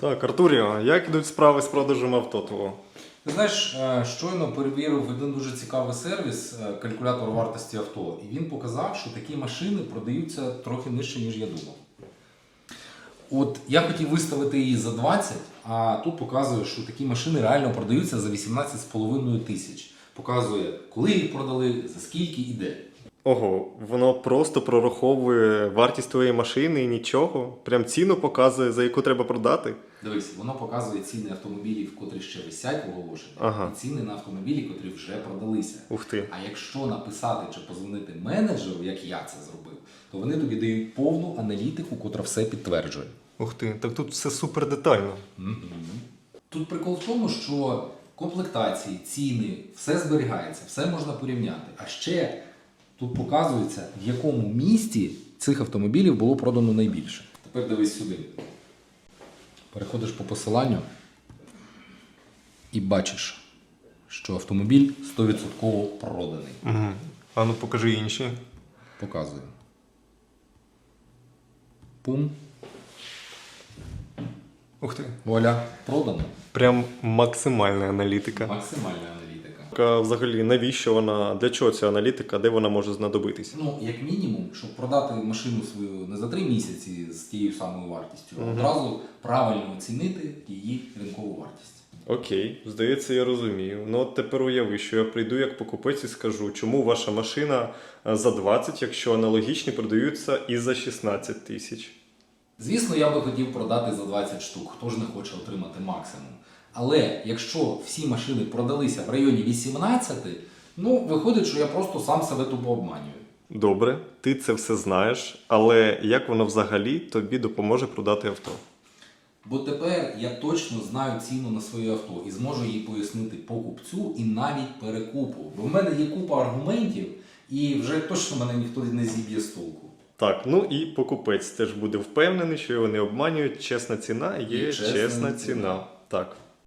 Так, Артуріо, як ідуть справи з продажем авто твого? Ти знаєш, е, щойно перевірив один дуже цікавий сервіс, е, калькулятор вартості авто, і він показав, що такі машини продаються трохи нижче, ніж я думав. От я хотів виставити її за 20, а тут показує, що такі машини реально продаються за 18,5 тисяч. Показує, коли їх продали, за скільки і де. Ого, воно просто прораховує вартість твоєї машини і нічого. Прям ціну показує, за яку треба продати. Дивись, воно показує ціни автомобілів, котрі ще висять в оголошенні, Ага. і ціни на автомобілі, котрі вже продалися. Ух ти. А якщо написати чи позвонити менеджеру, як я це зробив, то вони тобі дають повну аналітику, котра все підтверджує. Ух ти, так тут все супер детально. Тут прикол в тому, що комплектації, ціни, все зберігається, все можна порівняти. А ще тут показується, в якому місті цих автомобілів було продано найбільше. Тепер дивись сюди. Переходиш по посиланню і бачиш, що автомобіль 100% проданий. Угу. А ну покажи інші. Показую. Пум. Ух ти. Вуаля. Продано. Прям максимальна аналітика. Максимальна аналітика. Взагалі, навіщо вона? Для чого ця аналітика? Де вона може знадобитись? Ну, як мінімум, щоб продати машину свою не за три місяці з тією самою вартістю, а одразу правильно оцінити її ринкову вартість. Окей, здається, я розумію. Ну от тепер уяви, що я прийду як покупець і скажу, чому ваша машина е, за 20, якщо аналогічні продаються і за 16 тисяч. Звісно, я би хотів продати за 20 штук, хто ж не хоче отримати максимум. Але якщо всі машини продалися в районі 18, ну виходить, що я просто сам себе тупо обманюю. Добре, ти це все знаєш, але як воно взагалі тобі допоможе продати авто? Бо тепер я точно знаю ціну на своє авто і зможу її пояснити покупцю і навіть перекупу. Бо в мене є купа аргументів, і вже точно мене ніхто не зіб'є з толку. Так, ну і покупець теж буде впевнений, що його не обманюють. Чесна ціна є І чесна чесна, ціна. ціна. Так.